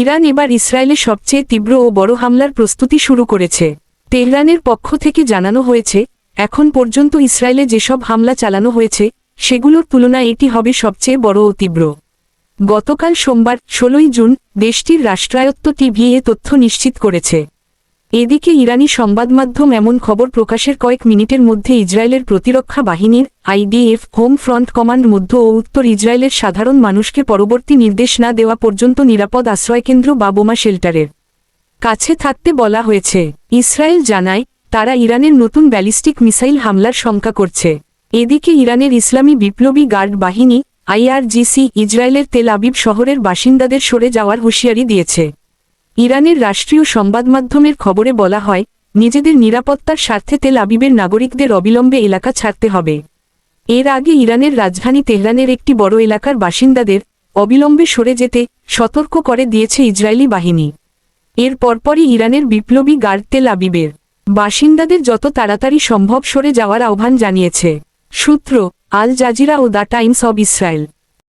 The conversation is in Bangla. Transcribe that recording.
ইরান এবার ইসরায়েলে সবচেয়ে তীব্র ও বড় হামলার প্রস্তুতি শুরু করেছে। তেহরানের পক্ষ থেকে জানানো হয়েছে, এখন পর্যন্ত ইসরায়েলে যেসব হামলা চালানো হয়েছে, সেগুলোর তুলনায় এটি হবে সবচেয়ে বড় ও তীব্র। গতকাল সোমবার, ষোলোই জুন, দেশটির রাষ্ট্রায়ত্ত টিভি এ তথ্য নিশ্চিত করেছে। এদিকে ইরানি সংবাদমাধ্যম এমন খবর প্রকাশের কয়েক মিনিটের মধ্যে ইসরায়েলের প্রতিরক্ষা বাহিনীর আইডিএফ, হোম ফ্রন্ট কমান্ড মধ্য ও উত্তর ইসরায়েলের সাধারণ মানুষকে পরবর্তী নির্দেশ না দেওয়া পর্যন্ত নিরাপদ আশ্রয়কেন্দ্র বা বোমা শেল্টারের কাছে থাকতে বলা হয়েছে। ইসরায়েল জানায়, তারা ইরানের নতুন ব্যালিস্টিক মিসাইল হামলার শঙ্কা করছে। এদিকে ইরানের ইসলামী বিপ্লবী গার্ড বাহিনী, আইআরজিসি, ইসরায়েলের তেল আবিব শহরের বাসিন্দাদের সরে যাওয়ার হুঁশিয়ারি দিয়েছে। ইরানের রাষ্ট্রীয় সংবাদমাধ্যমের খবরে বলা হয়, নিজেদের নিরাপত্তার স্বার্থে তেল আবিবের নাগরিকদের অবিলম্বে এলাকা ছাড়তে হবে। এর আগে ইরানের রাজধানী তেহরানের একটি বড় এলাকার বাসিন্দাদের অবিলম্বে সরে যেতে সতর্ক করে দিয়েছে ইসরায়েলি বাহিনী। এর পরপরই ইরানের বিপ্লবী গার্ড তেল আবিবের বাসিন্দাদের যত তাড়াতাড়ি সম্ভব সরে যাওয়ার আহ্বান জানিয়েছে। সূত্র, আল জাজিরা ও দ্য টাইমস অব ইসরায়েল।